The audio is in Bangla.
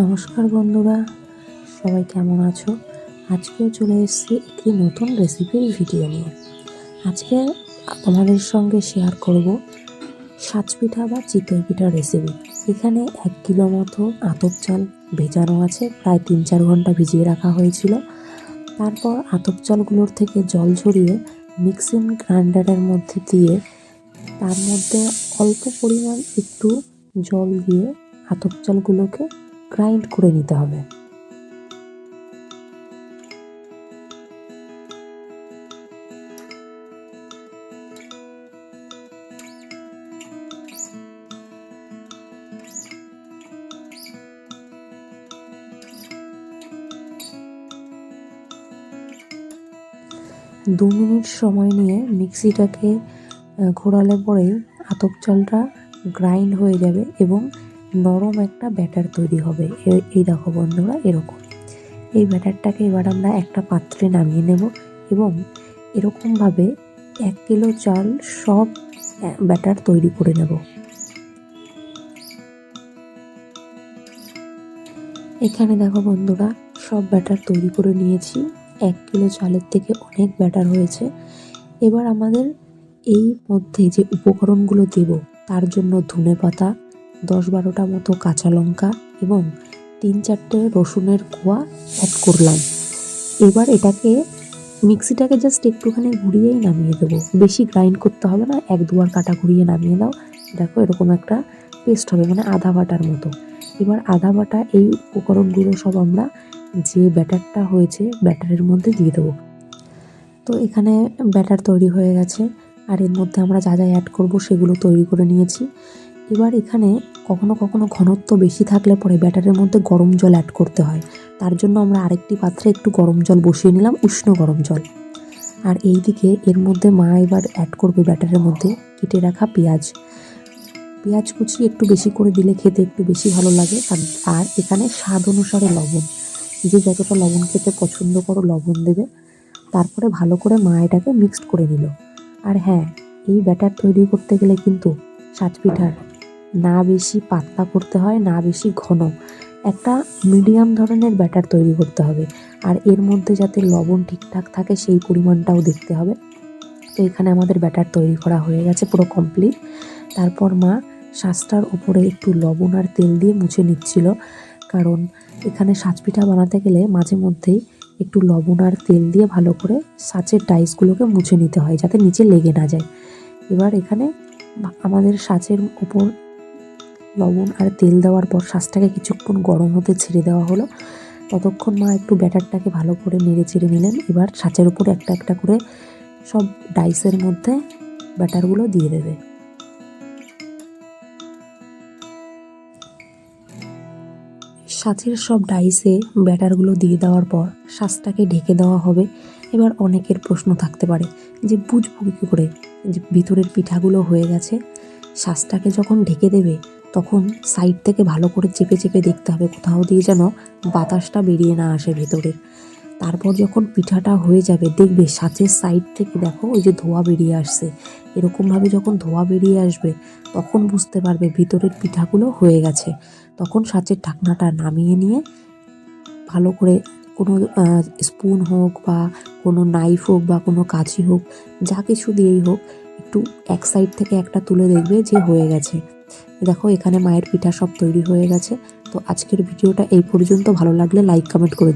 নমস্কার বন্ধুরা, সবাই কেমন আছো? আজকেও চলে এসেছি একটি নতুন রেসিপির ভিডিও নিয়ে। আজকে তোমাদের সঙ্গে শেয়ার করব সাজ পিঠা বা চিতই পিঠার রেসিপি এখানে এক কিলো মতো আতপ চাল ভেজানো আছে, প্রায় তিন চার ঘণ্টা ভিজিয়ে রাখা হয়েছিল। তারপর আতপ চালগুলোর থেকে জল ঝরিয়ে মিক্সিং গ্রাইন্ডারের মধ্যে দিয়ে তার মধ্যে অল্প পরিমাণ একটু জল দিয়ে আতপ চালগুলোকে গ্রাইন্ড করে নিতে হবে। দু মিনিট সময় নিয়ে মিক্সিটাকে ঘোরালে পরেই আতপ চালটা গ্রাইন্ড হয়ে যাবে এবং নরম একটা ব্যাটার তৈরি হবে। এই দেখো বন্ধুরা, এরকম। এই ব্যাটারটাকে এবার আমরা একটা পাত্রে নামিয়ে নেব এবং এরকমভাবে এক কিলো চাল সব ব্যাটার তৈরি করে নেব। এখানে দেখো বন্ধুরা, সব ব্যাটার তৈরি করে নিয়েছি। এক কিলো চালের থেকে অনেক ব্যাটার হয়েছে। এবার আমাদের এই মধ্যে যে উপকরণগুলো দেব, তার জন্য ধনে পাতা দশ বারোটা মতো কাঁচা লঙ্কা এবং তিন চারটে রসুনের কোয়া অ্যাড করলাম। এবার এটাকে মিক্সিটাকে জাস্ট একটুখানি ঘুরিয়েই নামিয়ে দেবো। বেশি গ্রাইন্ড করতে হবে না, এক দুবার কাটা ঘুরিয়ে নামিয়ে দাও দেখো এরকম একটা পেস্ট হবে মানে আধা বাটার মতো। এবার আধা বাটা এই উপকরণগুলো সব আমরা যে ব্যাটারটা হয়েছে ব্যাটারের মধ্যে দিয়ে দেবো। তো এখানে ব্যাটার তৈরি হয়ে গেছে। আর এর মধ্যে আমরা যা যা অ্যাড করব সেগুলো তৈরি করে নিয়েছি। এবার এখানে কখনো কখনো ঘনত্ব বেশি থাকলে পরে ব্যাটারের মধ্যে গরম জল অ্যাড করতে হয়। তার জন্য আমরা আরেকটি পাত্রে একটু গরম জল বসিয়ে নিলাম, উষ্ণ গরম জল। আর এই দিকে এর মধ্যে মা এবার অ্যাড করবে ব্যাটারের মধ্যে কেটে রাখা পেঁয়াজ। পেঁয়াজ কুচি একটু বেশি করে দিলে খেতে একটু বেশি ভালো লাগে। আর- এখানে স্বাদ অনুসারে লবণ। যে যতটা লবণ খেতে পছন্দ করো লবণ দেবে। তারপরে ভালো করে মা এটাকে মিক্সড করে নিল। আর হ্যাঁ এই ব্যাটার তৈরি করতে গেলে কিন্তু সাজ পিঠার না বেশি পাতলা করতে হয়, না বেশি ঘন। একটা মিডিয়াম ধরনের ব্যাটার তৈরি করতে হবে। আর এর মধ্যে যাতে লবণ ঠিকঠাক থাকে, সেই পরিমাণটাও দেখতে হবে। তো এখানে আমাদের ব্যাটার তৈরি করা হয়ে গেছে পুরো কমপ্লিট। তারপর মা শ্বাসটার ওপরে একটু লবণ আর তেল দিয়ে মুছে নিচ্ছিল। কারণ এখানে সাজ পিঠা বানাতে গেলে মাঝে মধ্যেই একটু লবণ আর তেল দিয়ে ভালো করে সাঁচের ডাইসগুলোকে মুছে নিতে হয়, যাতে নিচে লেগে না যায়। এবার এখানে আমাদের সাঁচের উপর লবণ আর তেল দেওয়ার পর শাঁসটাকে কিছুক্ষণ গরম হতে ছেড়ে দেওয়া হলো। ততক্ষণ মা একটু ব্যাটারটাকে ভালো করে নেড়ে চেড়ে নিলেন। এবার সাঁচের উপর একটা একটা করে সব ডাইসের মধ্যে ব্যাটারগুলো দিয়ে দেবে। সাঁচের সব ডাইসে ব্যাটারগুলো দিয়ে দেওয়ার পর শাঁসটাকে ঢেকে দেওয়া হবে। এবার অনেকের প্রশ্ন থাকতে পারে যে, বুঝব কী করে? যে, ভিতরের পিঠাগুলো হয়ে গেছে। শ্বাসটাকে যখন ঢেকে দেবে তখন সাইড থেকে ভালো করে চেপে চেপে দেখতে হবে কোথাও দিয়ে যেন বাতাসটা বেরিয়ে না আসে ভেতরে। তারপর যখন পিঠাটা হয়ে যাবে, দেখবে সাঁচের সাইড থেকে দেখো ওই যে ধোয়া বেরিয়ে আসছে। এরকমভাবে যখন ধোয়া বেরিয়ে আসবে, তখন বুঝতে পারবে ভিতরের পিঠাগুলো হয়ে গেছে। তখন সাঁচের ঢাকনাটা নামিয়ে নিয়ে ভালো করে কোনো স্পুন হোক বা কোনো নাইফ হোক বা কোনো কাঁচি হোক, যা কিছু দিয়েই হোক একটু এক সাইড থেকে একটা তুলে দেখবে যে হয়ে গেছে। দেখো, এখানে মায়ের পিঠা সব তৈরি হয়ে গেছে। তো আজকের ভিডিওটা এই পর্যন্ত। ভালো লাগলে লাইক কমেন্ট করে।